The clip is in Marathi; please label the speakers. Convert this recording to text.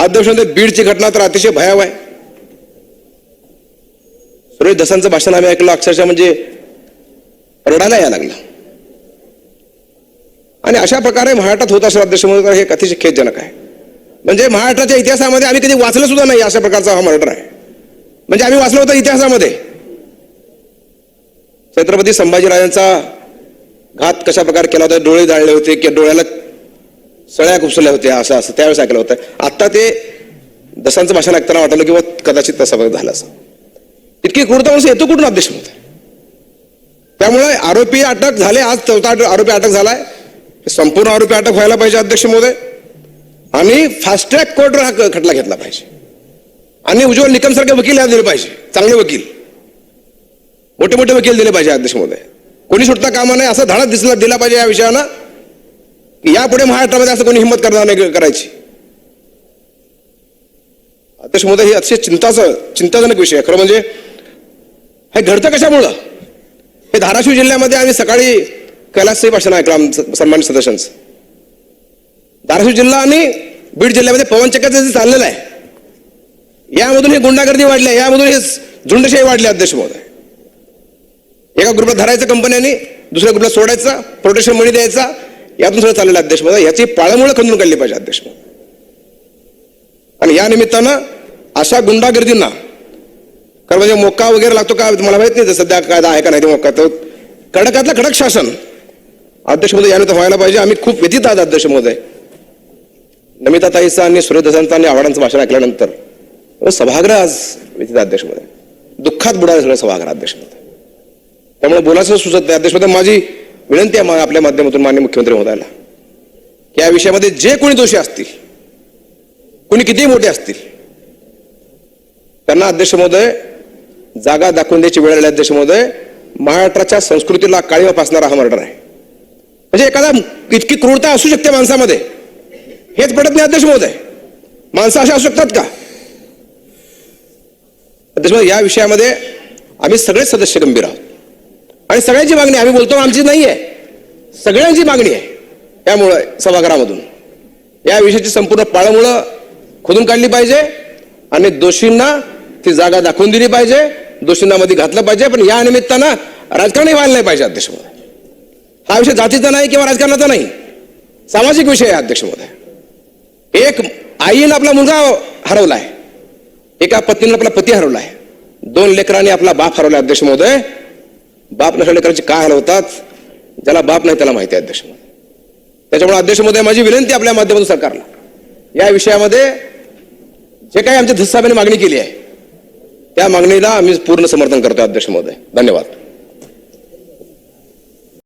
Speaker 1: अध्यक्ष बीडची घटना तर अतिशय भयावह आहे. सुरेश दसांचं भाषण आम्ही ऐकलं. अक्षरशः म्हणजे रडायला यायला लागलं. आणि अशा प्रकारे महाराष्ट्रात होत असेल अध्यक्ष हे अतिशय खेदजनक आहे. म्हणजे महाराष्ट्राच्या इतिहासामध्ये आम्ही कधी वाचलं सुद्धा नाही अशा प्रकारचा हा मर्डर आहे. म्हणजे आम्ही वाचलं होतं इतिहासामध्ये. छत्रपती संभाजीराजांचा घात कशा प्रकारे केला होता? डोळे जाळले होते की डोळ्याला सळ्या घुसल्या होत्या असं असं. त्यावेळेस ऐकलं होतं? आता ते दसांचं भाषण ऐकताना वाटलं किंवा कदाचित तसं भाग झाला असं. इतकी क्रूरता म्हणजे येतो कुठून अध्यक्ष त्यामुळे आरोपी अटक झाले आज चौथा आरोपी अटक झालाय. संपूर्ण आरोपी अटक व्हायला पाहिजे अध्यक्ष महोदय आणि फास्ट ट्रॅक कोर्टवर हा खटला घेतला पाहिजे. आणि उज्ज्वल निकम सारखे वकील याला दिले पाहिजे. चांगले वकील. मोठे मोठे वकील दिले पाहिजे अध्यक्ष महोदय कोणी सुटता कामा नाही असा धडा दिसला दिला पाहिजे या विषयानं. यापुढे महाराष्ट्रामध्ये असं कोणी हिंमत करणार नाही करायची. अध्यक्ष महोदय ही अतिशय चिंताचं चिंताजनक विषय आहे. खरं म्हणजे हे घडतं कशामुळं? हे धाराशिव जिल्ह्यामध्ये आम्ही सकाळी कैलासही भाषण ऐकलं आमचं सन्मानित सदस्यांचं. धाराशिव जिल्हा आणि बीड जिल्ह्यामध्ये पवन जे चाललेलं आहे. यामधून ही गुंडागर्दी वाढली आहे. यामधून हे झुंडशाही वाढली आहे, अध्यक्ष महोदय. एका ग्रुपला धरायचं कंपन्यांनी दुसऱ्या ग्रुपला सोडायचा प्रोटेक्शन मनी द्यायचा यातून सगळं चाललेला अध्यक्ष महोदय याची पाळमुळं खंदून काढली पाहिजे अध्यक्ष आणि या निमित्तानं अशा गुंडागर्दींना कारण म्हणजे मोका वगैरे लागतो का मला माहीत नाही सध्या कायदा आहे का नाही ते मोका तर कडकातलं कडक शासन अध्यक्ष महोदय यानंतर व्हायला पाहिजे. आम्ही खूप व्यथित आहात अध्यक्ष महोदय नमिता ताईचा आणि सुरेश आणि आव्हाडांचं भाषण ऐकल्यानंतर हो, सभागृह आज व्यथित अध्यक्ष महोदय दुःखात बुडाले सगळं सभागृह अध्यक्ष महोदय त्यामुळे बोलायचं सुचत नाही. अध्यक्ष महोदय माझी विनंती आहे आपल्या माध्यमातून मान्य मुख्यमंत्री महोदयाला या विषयामध्ये जे कोणी दोषी असतील कोणी कितीही मोठे असतील त्यांना अध्यक्ष महोदय जागा दाखवून द्यायची वेळ आली अध्यक्ष महोदय महाराष्ट्राच्या संस्कृतीला काळीमा फासणारा हा मर्डर आहे. म्हणजे एखादा इतकी क्रूरता असू शकते माणसामध्ये हेच पडत नाही अध्यक्ष महोदय. माणसं अशा असू शकतात का? अध्यक्ष महोदय या विषयामध्ये आम्ही सगळेच सदस्य गंभीर आहोत. आणि सगळ्यांची मागणी आम्ही बोलतो आमची नाही आहे सगळ्यांची मागणी आहे. त्यामुळे सभागृहामधून. या विषयाची संपूर्ण पाळमुळं खोदून काढली पाहिजे आणि दोषींना ती जागा दाखवून दिली पाहिजे दोषींना मध्ये घातलं पाहिजे पण या निमित्तानं राजकारणही व्हायला नाही पाहिजे अध्यक्ष महोदय हा विषय जातीचा नाही किंवा राजकारणाचा नाही. सामाजिक विषय आहे अध्यक्ष महोदय एक आईनं आपला मुलगा हरवला आहे एका पत्नीनं आपला पती हरवला आहे दोन लेकरांनी आपला बाप हरवला अध्यक्ष महोदय बाप नसल्या करायचे काय हाल होतात ज्याला बाप नाही त्याला माहिती आहे अध्यक्ष त्याच्यामुळे अध्यक्ष महोदय माझी विनंती आपल्या माध्यमातून सरकारला. या विषयामध्ये जे काही आमच्या धसाब्याने मागणी केली आहे त्या मागणीला आम्ही पूर्ण समर्थन करतो अध्यक्ष महोदय धन्यवाद.